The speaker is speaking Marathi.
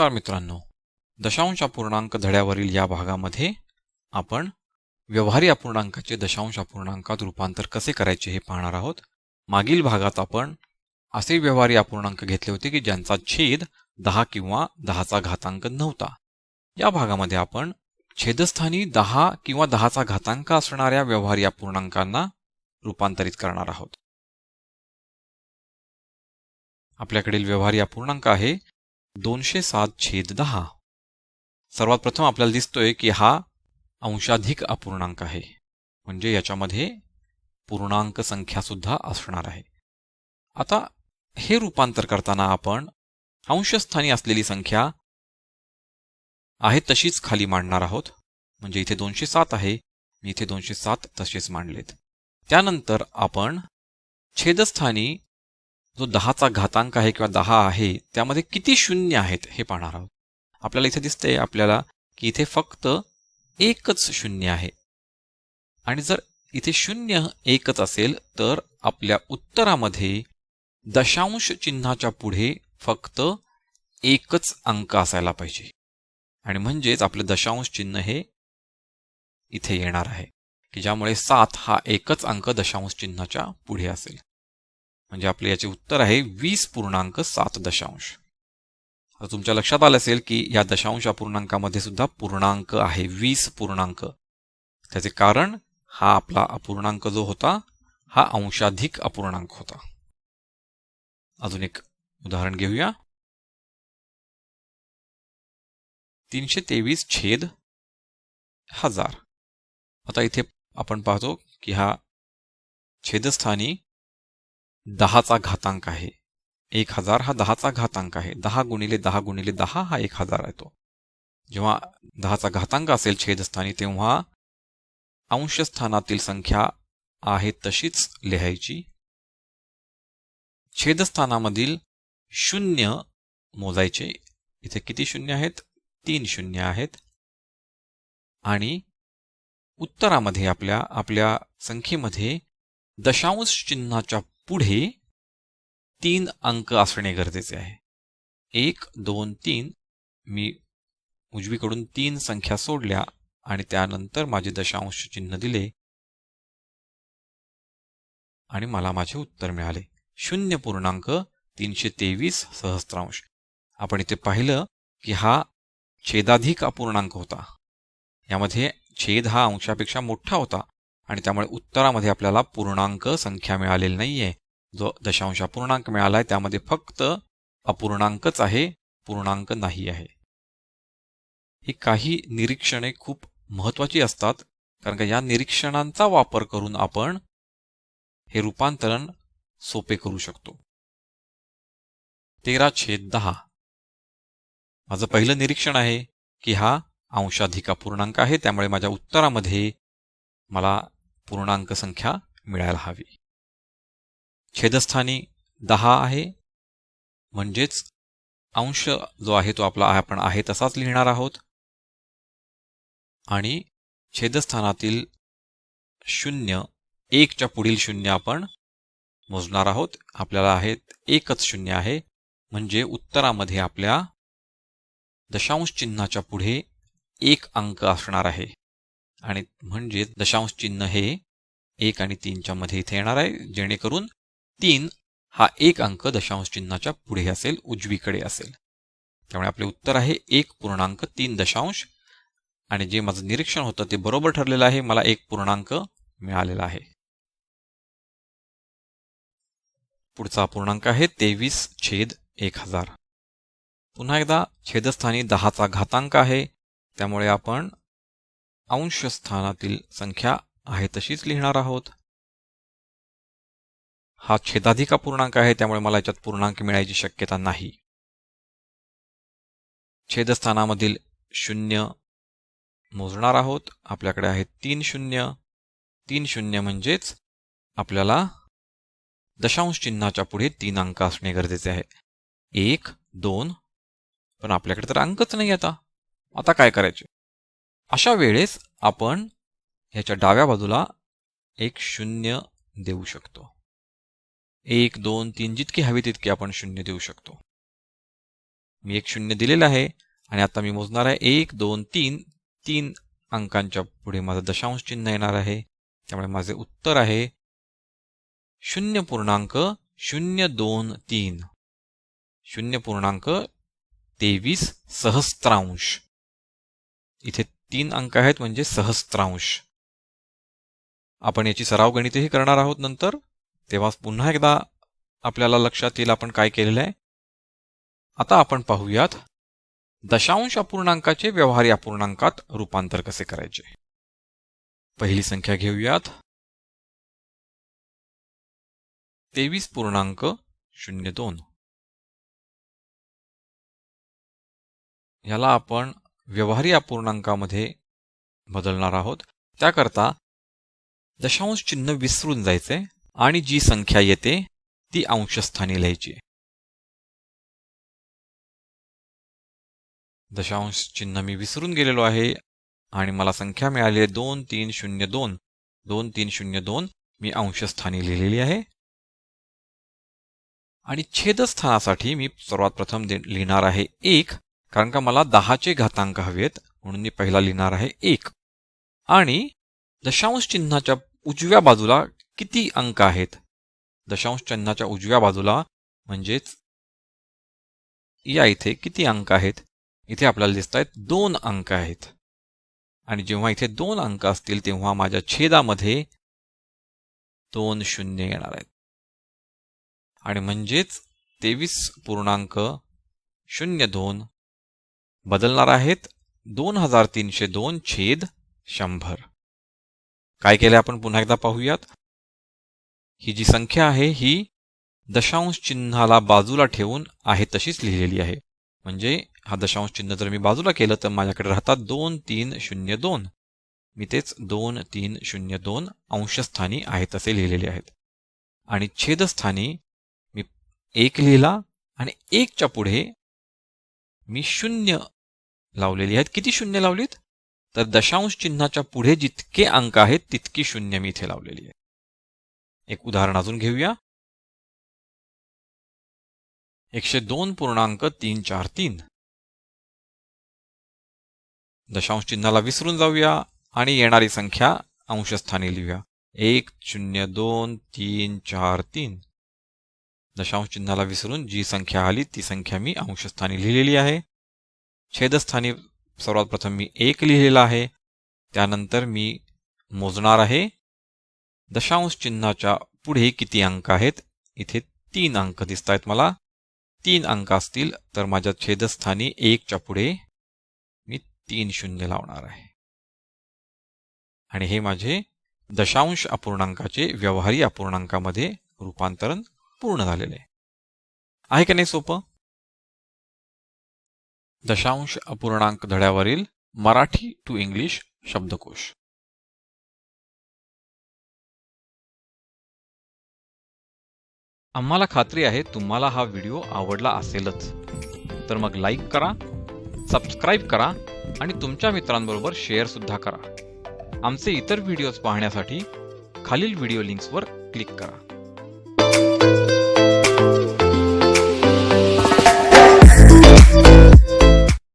नमस्कार मित्रांनो. दशांश अपूर्णांक धड्यावरील या भागामध्ये आपण व्यवहारी अपूर्णांकाचे दशांश अपूर्णांकात रूपांतर कसे करायचे हे पाहणार आहोत. मागील भागात आपण असे व्यवहारी अपूर्णांक घेतले होते की ज्यांचा छेद दहा किंवा दहाचा घातांक नव्हता. या भागामध्ये आपण छेदस्थानी दहा किंवा दहाचा घातांक असणाऱ्या व्यवहारी अपूर्णांकांना रूपांतरित करणार आहोत. आपल्याकडील व्यवहारी अपूर्णांक आहे दोनशे सात छेद दहा. सर्वात प्रथम आपल्याला दिसतोय की हा अंशाधिक अपूर्णांक आहे. म्हणजे याच्यामध्ये पूर्णांक संख्या सुद्धा असणार आहे. आता हे रूपांतर करताना आपण अंशस्थानी असलेली संख्या आहे तशीच खाली मांडणार आहोत. म्हणजे इथे दोनशे सात आहे मी इथे दोनशे सात तसेच मांडलेत. त्यानंतर आपण छेदस्थानी जो दहाचा घातांक आहे किंवा दहा आहे त्यामध्ये किती शून्य आहेत हे पाहणार आहोत. आपल्याला इथे दिसतंय आपल्याला की इथे फक्त एकच शून्य आहे. आणि जर इथे शून्य एकच असेल तर आपल्या उत्तरामध्ये दशांश चिन्हाच्या पुढे फक्त एकच अंक असायला पाहिजे. आणि म्हणजेच आपलं दशांश चिन्ह हे इथे येणार आहे की ज्यामुळे सात हा एकच अंक दशांश चिन्हाच्या पुढे असेल. म्हणजे आपले याचे उत्तर आहे वीस पूर्णांक सात दशांश. आता तुमच्या लक्षात आलं असेल की या दशांश अपूर्णांकामध्ये सुद्धा पूर्णांक आहे वीस पूर्णांक. त्याचे कारण हा आपला अपूर्णांक जो होता हा अंशाधिक अपूर्णांक होता. अजून एक उदाहरण घेऊया. तीनशे तेवीस छेद हजार. आता इथे आपण पाहतो की हा छेदस्थानी दहाचा घातांक आहे. एक हजार हा दहाचा घातांक आहे. दहा गुणिले दहा गुणिले दहा हा एक हजार येतो जेव्हा दहाचा घातांक असेल छेदस्थानी तेव्हा अंशस्थानातील संख्या आहे तशीच लिहायची. छेदस्थानामधील शून्य मोजायचे. इथे किती शून्य आहेत? तीन शून्य आहेत. आणि उत्तरामध्ये आपल्या आपल्या संख्येमध्ये दशांश चिन्हाच्या पुढे तीन अंक असणे गरजेचे आहे. एक दोन तीन. मी उजवीकडून तीन संख्या सोडल्या आणि त्यानंतर माझे दशांश चिन्ह दिले आणि मला माझे उत्तर मिळाले. शून्य पूर्णांक तीनशे तेवीस सहस्त्रांश. आपण इथे पाहिलं की हा छेदाधिक अपूर्णांक होता. यामध्ये छेद हा अंशापेक्षा मोठा होता आणि त्यामुळे उत्तरामध्ये आपल्याला पूर्णांक संख्या मिळालेली नाहीये. जो दशांश अपूर्णांक मिळालाय त्यामध्ये फक्त अपूर्णांकच आहे पूर्णांक नाही आहे. ही काही निरीक्षणे खूप महत्वाची असतात कारण का या निरीक्षणांचा वापर करून आपण हे रूपांतरण सोपे करू शकतो. तेरा छेद दहा. माझं पहिलं निरीक्षण आहे की हा अंशाधिक अपूर्णांक आहे त्यामुळे माझ्या उत्तरामध्ये मला पूर्णांक संख्या मिळायला हवी. छेदस्थानी दहा आहे. म्हणजेच अंश जो आहे तो आपला आपण आहे तसाच लिहिणार आहोत. आणि छेदस्थानातील शून्य एकच्या पुढील शून्य आपण मोजणार आहोत. आपल्याला आहेत एकच शून्य आहे. म्हणजे उत्तरामध्ये आपल्या दशांश चिन्हाच्या पुढे एक अंक असणार आहे. आणि म्हणजे दशांश चिन्ह हे एक आणि तीनच्या मध्ये इथे येणार आहे. जेणेकरून तीन हा एक अंक दशांश चिन्हाच्या पुढे असेल उजवीकडे असेल. त्यामुळे आपले उत्तर आहे एक पूर्णांक तीन दशांश. आणि जे माझं निरीक्षण होतं ते बरोबर ठरलेलं आहे मला एक पूर्णांक मिळालेला आहे. पुढचा पूर्णांक आहे तेवीस छेद एक हजार. पुन्हा एकदा छेदस्थानी दहाचा घातांक आहे त्यामुळे आपण अंश स्थानातील संख्या आहे तशीच लिहिणार आहोत. हा छेदाधिका पूर्णांक आहे त्यामुळे मला याच्यात पूर्णांक मिळायची शक्यता नाही. छेदस्थानामधील शून्य मोजणार आहोत. आपल्याकडे आहे तीन शून्य. तीन शून्य म्हणजेच आपल्याला दशांश चिन्हाच्या पुढे तीन अंक असणे गरजेचे आहे. एक दोन पण आपल्याकडे तर अंकच नाही आता. आता काय करायचे? अशा वेळेस आपण ह्याच्या डाव्या बाजूला एक शून्य देऊ शकतो. एक दोन तीन जितके हवे तितके आपण शून्य देऊ शकतो. मी एक शून्य दिलेलं आहे आणि आता मी मोजणार आहे एक दोन तीन तीन अंकांच्या पुढे माझं दशांश चिन्ह येणार आहे. त्यामुळे माझे उत्तर आहे शून्य पूर्णांक शून्य दोन तीन. शून्य पूर्णांक तेवीस सहस्त्रांश. इथे तीन अंक आहेत म्हणजे सहस्त्रांश. आपण याची सराव गणितही करणार आहोत नंतर. तेव्हा पुन्हा एकदा आपल्याला लक्षात येईल आपण काय केलेलं आहे. आता आपण पाहूयात दशांश अपूर्णांकाचे व्यवहारी अपूर्णांकात रूपांतर कसे करायचे. पहिली संख्या घेऊयात. तेवीस पूर्णांक शून्य दोन. याला आपण व्यवहारी अपूर्णांकामध्ये बदलणार आहोत. त्याकरता दशांश चिन्ह विसरून जायचे आणि जी संख्या येते ती अंशस्थानी लिहायची. दशांश चिन्ह मी विसरून गेलेलो आहे आणि मला संख्या मिळाली आहे दोन तीन शून्य दोन. दोन तीन शून्य दोन मी अंशस्थानी लिहिलेली आहे. आणि छेदस्थानासाठी मी सर्वात प्रथम लिहिणार आहे एक कारण का मला दहाचे घातांक हवेत म्हणून मी पहिला लिहिणार आहे एक. आणि दशांश चिन्हाच्या उजव्या बाजूला किती अंक आहेत? दशांश चिन्हाच्या उजव्या बाजूला म्हणजेच या इथे किती अंक आहेत? इथे आपल्याला दिसत आहेत दोन अंक आहेत. आणि जेव्हा इथे दोन अंक असतील तेव्हा माझ्या छेदामध्ये दोन शून्य येणार आहेत. आणि म्हणजेच तेवीस पूर्णांक शून्य दोन बदलणार आहेत दोन हजार तीनशे दोन छेद शंभर. काय केले आपण? पुन्हा एकदा पाहूयात. ही जी संख्या आहे ही दशांश चिन्हाला बाजूला ठेवून आहे तशीच लिहिलेली आहे. म्हणजे हा दशांश चिन्ह जर मी बाजूला केलं तर माझ्याकडे राहतात दोन तीन शून्य दोन. मी तेच दोन तीन शून्य दोन अंशस्थानी आहेत तसे लिहिलेले आहेत. आणि छेदस्थानी मी एक लिहिला आणि एकच्या पुढे मी शून्य लावलेली आहेत. किती शून्य लावलीत? तर दशांश चिन्हाच्या पुढे जितके अंक आहेत तितकी शून्य मी इथे लावलेली आहे. एक उदाहरण अजून घेऊया. एकशे दोन पूर्णांक तीन चार तीन. दशांश चिन्हाला विसरून जाऊया आणि येणारी संख्या अंशस्थानी लिहूया. एक शून्य दोन तीन चार तीन. दशांश चिन्हाला विसरून जी संख्या आली ती संख्या मी अंशस्थानी लिहिलेली आहे. छेदस्थानी सर्वात प्रथम मी एक लिहिलेला आहे. त्यानंतर मी मोजणार आहे. दशांश चिन्हाच्या पुढे किती अंक आहेत? इथे तीन अंक दिसत आहेत मला. तीन अंक असतील तर माझ्या छेदस्थानी एकच्या पुढे मी तीन शून्य लावणार आहे. आणि हे माझे दशांश अपूर्णांकाचे व्यवहारी अपूर्णांकामध्ये रूपांतरण पूर्ण झालेले आहे. का नाही सोपं? दशांश अपूर्णांक धड्यावरील मराठी टू इंग्लिश शब्दकोश. आम्हाला खात्री आहे तुम्हाला हा व्हिडिओ आवडला असेलच. तर मग लाईक करा सबस्क्राईब करा आणि तुमच्या मित्रांबरोबर शेअरसुद्धा करा. आमचे इतर व्हिडिओज पाहण्यासाठी खालील व्हिडिओ लिंक्सवर क्लिक करा.